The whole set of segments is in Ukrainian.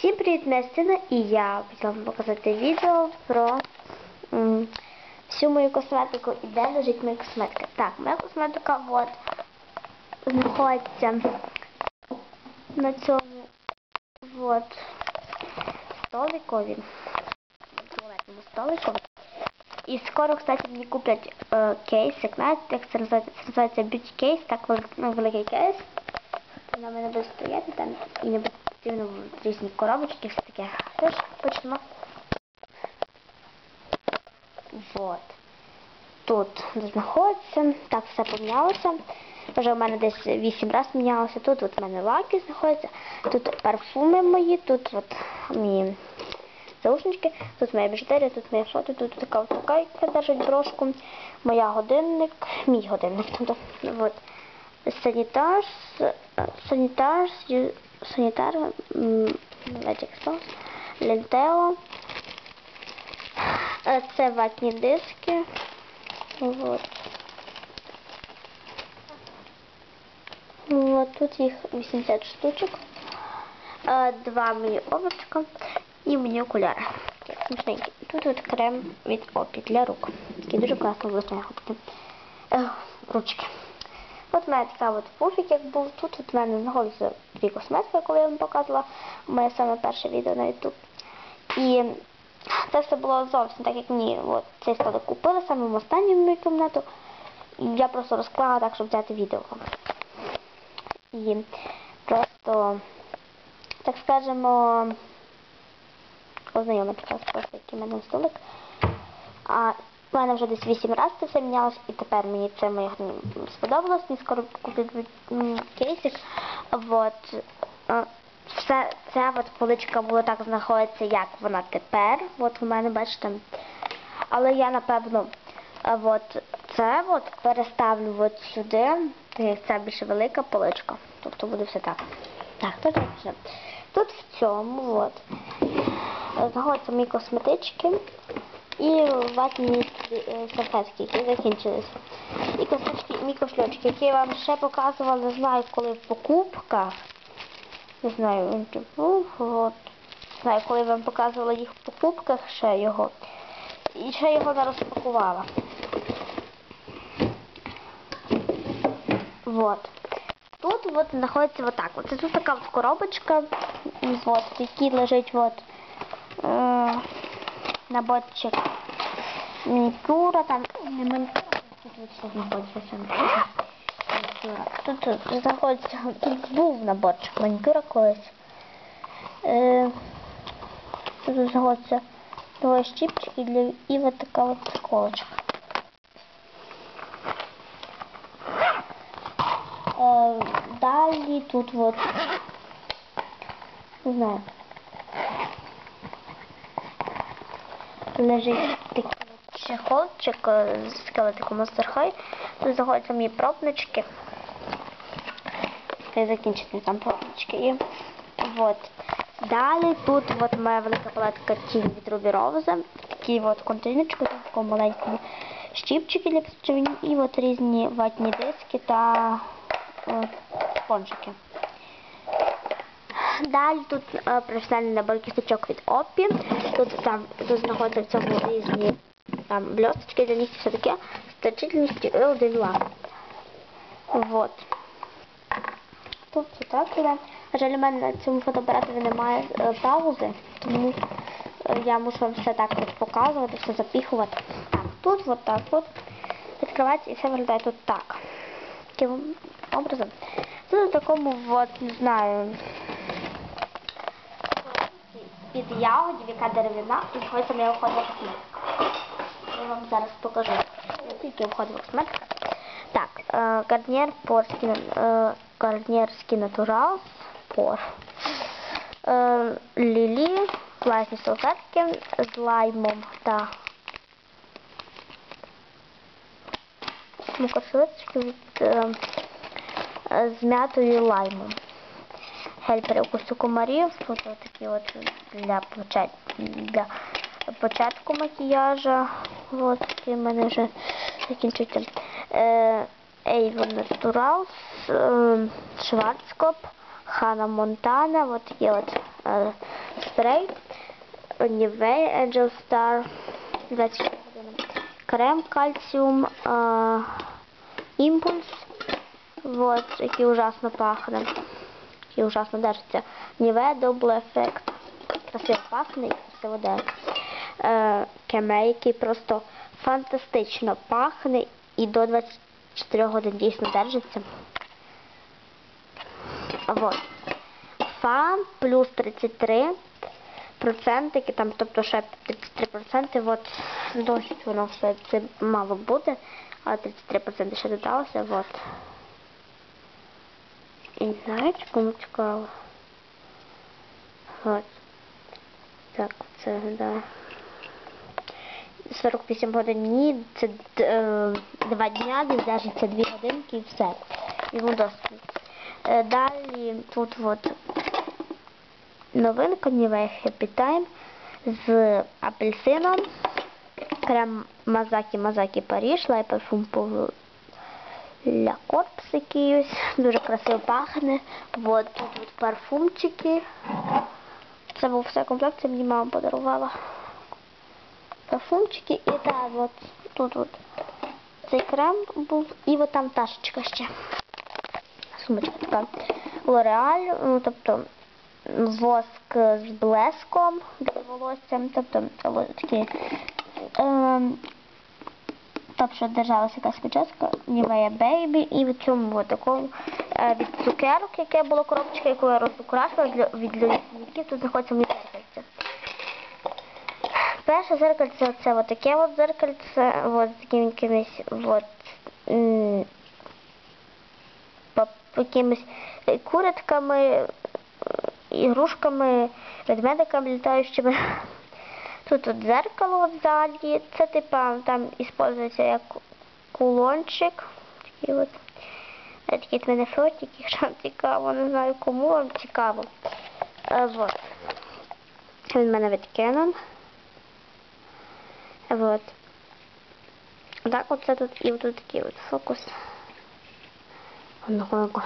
Всім привіт, моя Стина і я хотіла вам показати відео про всю мою косметику і де лежить моя косметика. Так, моя косметика от знаходиться на цьому от столикові. туалетному столикові. І скоро, кстати, мені куплять е, кейс, як знаєте, як це називається, це називається beauty кейс, так ну, великий кейс. Вона мене буде стояти там і не буде потрібно в різні коробочки, все таке. Тож, почнемо. Вот. Тут знаходиться, так все помінялося. Вже у мене десь 8 разів мінялося. Тут от мене лаки знаходяться, тут парфуми мої, тут от мої заушнички, тут моя біжутерія, тут моє фото, тут така от яка держить брошку, моя годинник, мій годинник. Тобто, от. Санітар, санітар, санітар, Magic Sauce, Лентео. Е, Це ватні диски. Вот. Вот, тут їх 80 штучок. Е, Два мені обручка і мені окуляри. Тут от крем від Опі для рук. Такий дуже класно блисне ручки. От в мене така от пуфік, як був. Тут от в мене знаходиться дві косметики, коли я вам показувала моє саме перше відео на YouTube. І це все було зовсім так, як мені от, цей столик купили саме в останню мою кімнату. І я просто розклала так, щоб взяти відео. І просто, так скажемо, ознайомити просто, який в мене столик. А у мене вже десь 8 разів це все мінялось, і тепер мені це моє сподобалось. Мені скоро куплять кейсик. Вот. Е, Все, ця от поличка буде так знаходиться, як вона тепер. От у мене, бачите. Але я, напевно, от це от переставлю от сюди. Це більше велика поличка. Тобто буде все так. Так, тут вже. Тут в цьому от, знаходяться мої косметички і ватні е, салфетки, які закінчились. І косметички, і мій кошлючки, які я вам ще показувала, не знаю, коли в покупках. Не знаю, от. Знаю, коли я вам показувала їх в покупках ще його. І ще його не розпакувала. Вот. Тут вот знаходиться вот так. Тут така коробочка, вот, в лежить вот, е, наборчик манікюра, там не манікюра, тут от знаходиться манікюра. Тут, тут знаходиться, тут був наборчик манікюра колись. Е, тут знаходиться двоє щіпчики для і вот така от заколочка. Е, далі тут от, не знаю, лежить такий чехолчик е, з скелетиком Monster High. Тут знаходяться мої пробнички. Та й закінчити там пробнички. І от. Далі тут от моя велика палетка тінь від Ruby Rose. Такі от контейнерчики, в такому маленькому щіпчики для підчевні і от різні ватні диски та е, спонжики. Далі тут е, професіональний набор кісточок від Опі. Тут там тут знаходяться в цьому різні там бльосточки для нігтів, все таке. Один лак. Вот. Тут це так іде. На жаль, у мене на цьому фотоапараті немає е, паузи, тому е, я мушу вам все так от показувати, все запіхувати. Так, тут от так от відкривається і все виглядає тут так. Таким образом. Тут в такому от, не знаю, під ягодів, яка деревина, і знаходиться моя входила косметика. Я вам зараз покажу, скільки входила косметика. Так, Garnier е, Garnier Skin Naturals Pore. Е, Лілі, власні салфетки з лаймом та мукосилочки від е, з м'ятою лаймом. Гель перекусу комарів, тут такі от для, почат... для початку макіяжа. Ось такі в мене вже закінчуються. Е, Avon Naturals, Schwarzkopf, Hannah Montana, от такі от е, спрей. Nivea Angel Star 24 години. Крем кальціум е, імпульс. Вот, який ужасно пахне. Який ужасно держиться. Nivea Double Effect. Красиво пахне і красиво держиться. Е, Кеме, який просто фантастично пахне і до 24 годин дійсно держиться. Вот. Фан плюс 33 процентики, там, тобто ще 33 проценти, от досить воно все це мало бути, але 33 проценти ще додалося, от. І не знаю, кому цікаво. От. Так, це, да. 48 годин ні, це е, два дня, десь держиться 2 годинки і все. Йому досить. Е, Далі тут от новинка Nivea Happy Time з апельсином, крем Мазакі Мазакі Паріж, лай парфум по Ля Корпс якийсь, дуже красиво пахне. Вот тут от парфумчики. Це був все комплект, це мені мама подарувала. Парфумчики і так от тут от цей крем був і от там ташечка ще. Сумочка така. Лореаль, ну, тобто воск з блеском для волосся, тобто такі. Ем, Тобто, держалася якась прическа, Nivea Baby і в цьому от такому е, від цукерок, яке було коробочка, яку я розукрашила для, від Луїсників, тут знаходиться мені зеркальце. Перше зеркальце це от таке от зеркальце, от з такими якимись от, якимись курятками, ігрушками, ведмедиками літаючими. Тут от дзеркало ззаді. Це типа там іспользується як кулончик. Такий от. Е, Такий от мене фотик, якщо вам цікаво, не знаю кому вам цікаво. Е, вот. Він мене від Canon. Вот. Так, оце тут і тут такий от фокус. Одного.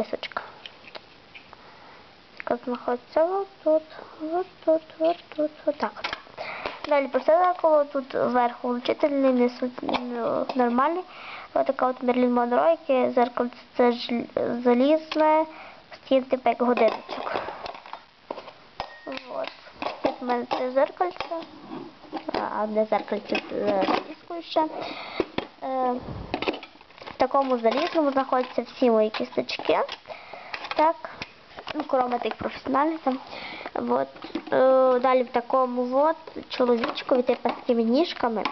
Чесочка. Яка знаходиться от тут, от тут, от тут, от так от. Далі зеркало, тут вверху влучительний, несуть ну, нормальний. Ось така от Мерлін Монро, яке зеркало це залізне, стін типу як годиночок. Вот. Тут в мене це зеркальце, а не зеркальце з дискою ще. Такому залізному знаходяться всі мої кісточки. Так, ну, кроме тих професіональних там. Вот. Е, далі в такому от чоловічкові типу з такими ніжками.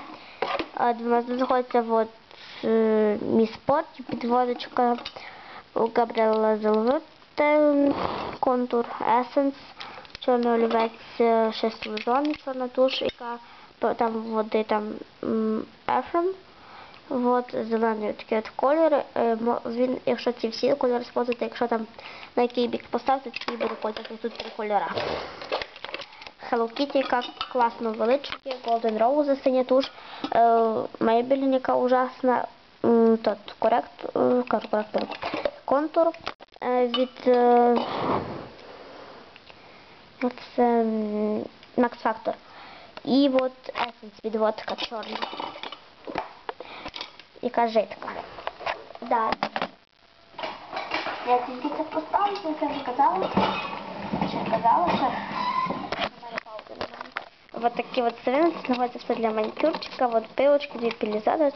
Знаходиться от, е, мій спорт, підводочка Габріела Зелвете, контур Essence, чорний олівець, е, шестий зони, чорна туш, яка там води там Ефрем. От зелений такий от колір. Е, Він, якщо ці всі кольори спозити, якщо там на який бік поставити, такий буде колір. Тут три кольора. Hello Kitty, яка класно велички, Golden Rose, синя туш, е, Maybelline, яка ужасна, м, тут корект, е, коректор, контур е, від е, Max Factor. І от Essence від водка чорна яка жидка. Далі. Я тільки це поставлю, це вже казала. Ще казала, що. Вот такі от сирени, тут знаходиться все для манікюрчика, от пилочки, дві пілізатори.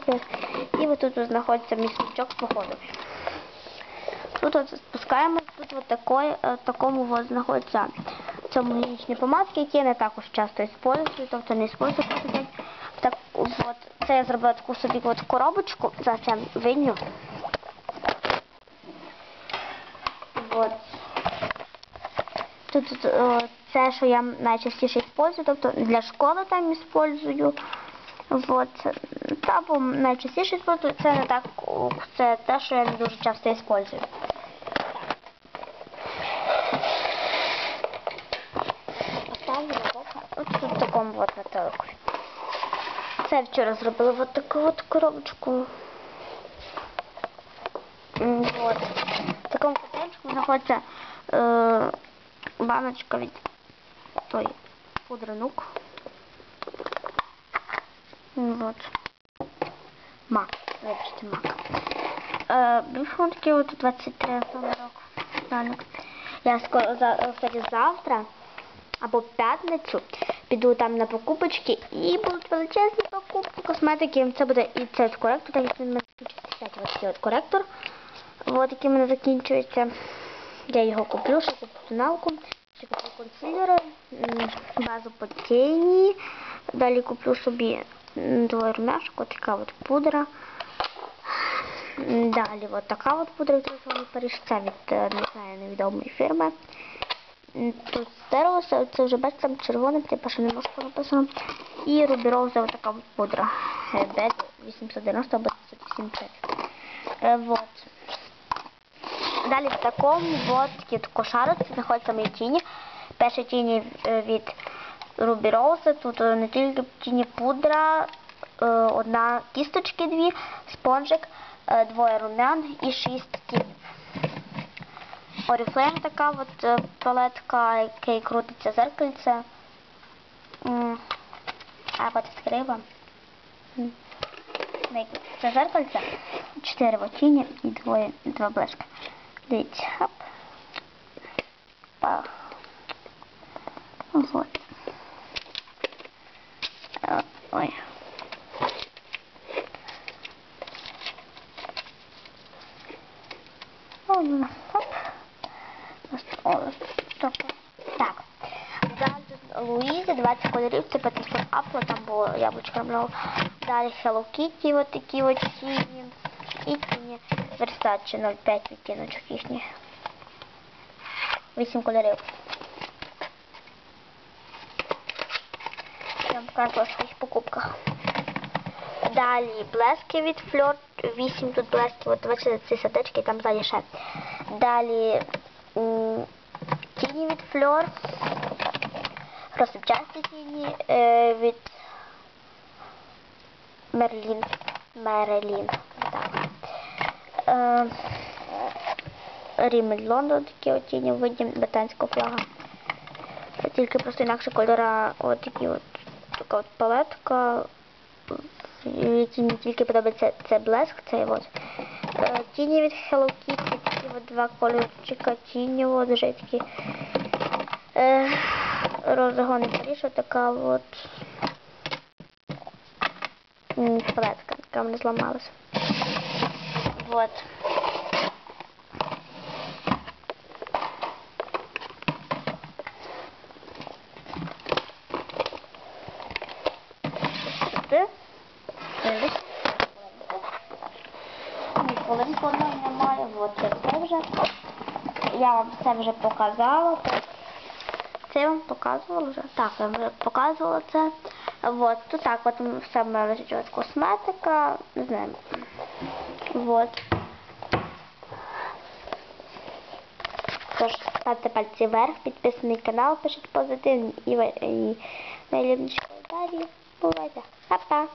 І от тут знаходиться місячок з походом. Тут от спускаємось, тут от такої, е, такому от знаходяться цьомогінічні помадки, які я не також часто використовую, тобто не використовую кожен день. Так, от, це я зробила таку собі от коробочку, за це виню. Вот. Тут, тут е, це, що я найчастіше використовую, тобто для школи там використовую. Вот. Та, бо найчастіше використовую, це не так, це те, що я не дуже часто використовую. Поставлю. От тут в такому от метелику. Це вчора зробила от таку от коробочку. Вот. В такому контейнерчику знаходиться е, баночка від той пудри нук. Вот. Мак. Вибачте, мак. Е, Більше такий от 23 номерок. Я скоро, за, завтра або п'ятницю піду там на покупочки і будуть величезні покупки косметики. Це буде і цей коректор, так як він мене цей коректор. От який мене закінчується. Я його куплю, ще куплю тоналку, ще куплю консилери, базу по тіні. Далі куплю собі двоє румяшок, от така от пудра. Далі от така от пудра від Розовий Париж. Це від, е, не знаю, невідомої фірми. Тут стероса, це вже бачите, там червоним, типу, що написано. І рубіроза ось така от пудра. Бед 890 або 780. Е, вот. Далі в такому от такі от кошарочці знаходяться мої тіні. Перші тіні е, від Ruby Rose. Тут е, не тільки тіні пудра, е, одна кісточки дві, спонжик, двоє румян і шість тінів. Oriflame така от е, палетка, який крутиться зеркальце. А от. Ну, Це зеркальце. Чотири в тіні і двоє, два блешка. Дивіться, хоп. Па. Вот. Е, Ой. Ой, ну, хоп. Ось, ось, так. Так. Далі тут Луїзі, 20 кольорів, це 500 апла, там було. Далі Hello Kitty, от такі от тіні. І тіні Versace 05 відтіночок їхні. 8 кольорів. Я вам показувала в своїх покупках. Далі блески від Fleur, 8 тут блесків, от бачите, ці садочки, там ззаді ще. Далі тіні від Fleur, розсипчасті тіні е, від Мерлін. Мерелін. Так. Е, Рімель Лондон, такі от тіні в виді британського флага. Тільки просто інакше кольора, от такі от така от палетка, мені тільки подобається це блеск, цей от. Е, Тіні від Hello Kitty, такі от два кольорчика тіні, от вже такі. Е, Розгони Паріж, така от палетка, яка в мене зламалася. Вот. Одної немає, от це вже. Я вам це вже показала. Це я вам показувала вже? Так, я вам показувала це. Вот, то так, от все в мене косметика, не знаю. Вот. Тож, ставте пальці вверх, підписаний канал, пишіть позитивні і, і найлюбніші коментарі. Бувайте. Па-па!